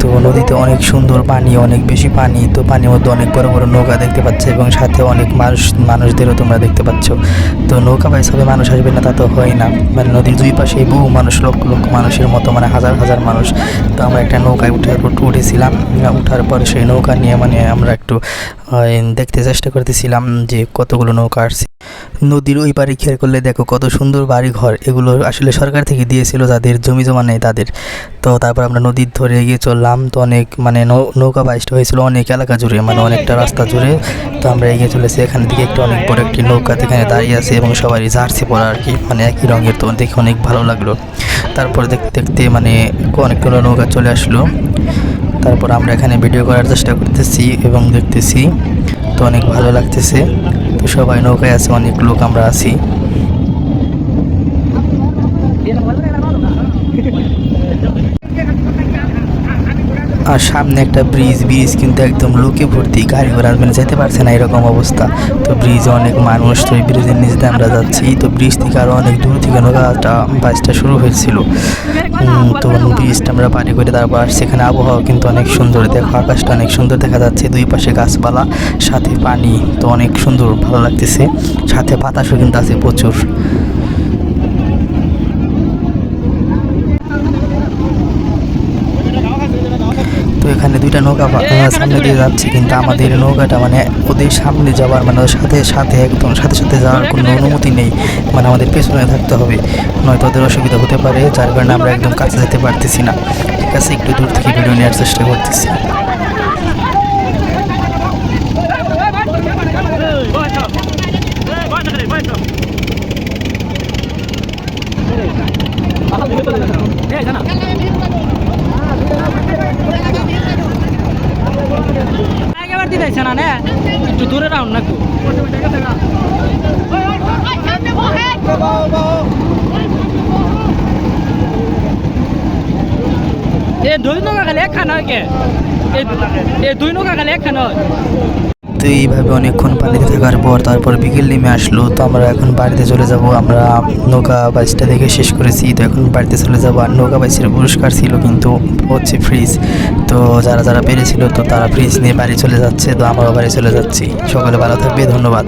তো নদীতে অনেক সুন্দর পানি, অনেক বেশি পানি, তো পানির মধ্যে অনেক বড় বড় নৌকা দেখতে পাচ্ছে এবং সাথে অনেক মানুষ, মানুষদেরও তোমরা দেখতে পাচ্ছ। তো নৌকা বাইচ হবে মানুষ আসবে না তা তো হয় না। মানে নদীর দুই পাশে বহু মানুষ লক্ষ লক্ষ মানুষের মতো মানে হাজার হাজার মানুষ। তো আমরা একটা নৌকায় উঠে উঠেছিলাম। উঠার পর সেই নৌকা নিয়ে মানে আমরা একটু দেখতে চেষ্টা করতেছিলাম যে কতগুলো নৌকা আসছে। নদীর ওই পারে খেয়াল করলে দেখো কত সুন্দর বাড়ি ঘর এগুলো আসলে সরকার থেকে দিয়েছিল যাদের জমি জমা নেই তাদের। তো তারপর আমরা নদীর ধরে এগিয়ে চললাম। তো অনেক মানে নৌকা বাইশটা হয়েছিল অনেক এলাকা জুড়ে মানে অনেকটা রাস্তা জুড়ে। তো আমরা এগিয়ে চলেছি, এখান থেকে একটু অনেক বড় একটি নৌকা এখানে দাঁড়িয়ে আছে এবং সবারই জার্সি পরা আর কি মানে একই রঙের তো দেখে অনেক ভালো লাগল। তারপর দেখতে দেখতে মানে অনেকগুলো নৌকা চলে আসলো। তারপর আমরা এখানে ভিডিও করার চেষ্টা করতেছি এবং দেখতেছি, তো অনেক ভালো লাগতেছে। তো সবাই নৌকায় আছে, অনেক লোক আমরা আছি। আর সামনে একটা ব্রিজ ব্রিজ কিন্তু একদম লোকে ভর্তি, গাড়ি ঘোড়া মানে যেতে পারছে না এরকম অবস্থা। তো ব্রিজে অনেক মানুষ, তো এই ব্রিজের নিচে আমরা যাচ্ছি। তো ব্রিজ থেকে আরও অনেক দূর থেকে নৌকাটা বাসটা শুরু হয়েছিল। তো ব্রিজটা আমরা পাড়ি করে তারপর আসছি। এখানে আবহাওয়া কিন্তু অনেক সুন্দর, দেখো আকাশটা অনেক সুন্দর দেখা যাচ্ছে। দুই পাশে গাছপালা, সাথে পানি, তো অনেক সুন্দর, ভালো লাগতেছে। সাথে বাতাসও কিন্তু আছে প্রচুর তো এখানে দুইটা নৌকা সামনে দিয়ে যাচ্ছে কিন্তু আমাদের নৌকাটা মানে ওদের সামনে যাওয়ার মানে ওদের সাথে সাথে একদম সাথে সাথে যাওয়ার কোনো অনুমতি নেই। মানে আমাদের পেছনে থাকতে হবে নয়তো ওদের অসুবিধা হতে পারে যার কারণে আমরা একদম কাছে যেতে পারতেছি না। ঠিক আছে একটু দূর থেকে ভিডিও নেওয়ার চেষ্টা করতেছি। একেবারে দিতেছে না নে? একটু দূরে রাউন্ড না একটু এ দুই নৌকা খালি একখান হয় কে? এ দুই নৌকা খালি একখান হয়। তো এইভাবে অনেকক্ষণ পানিতে থাকার পর তারপর বিকেল নেমে আসলো। তো আমরা এখন বাড়িতে চলে যাব। আমরা নৌকা বাইচটা দেখে শেষ করেছি। তো এখন বাড়িতে চলে যাব। আর নৌকা বাইচের পুরস্কার ছিল কিন্তু হচ্ছে ফ্রিজ তো যারা যারা পেরেছিল তো তারা ফ্রিজ নিয়ে বাড়ি চলে যাচ্ছে। তো আমরাও বাড়ি চলে যাচ্ছি। সকলে ভালো থাকবে। ধন্যবাদ।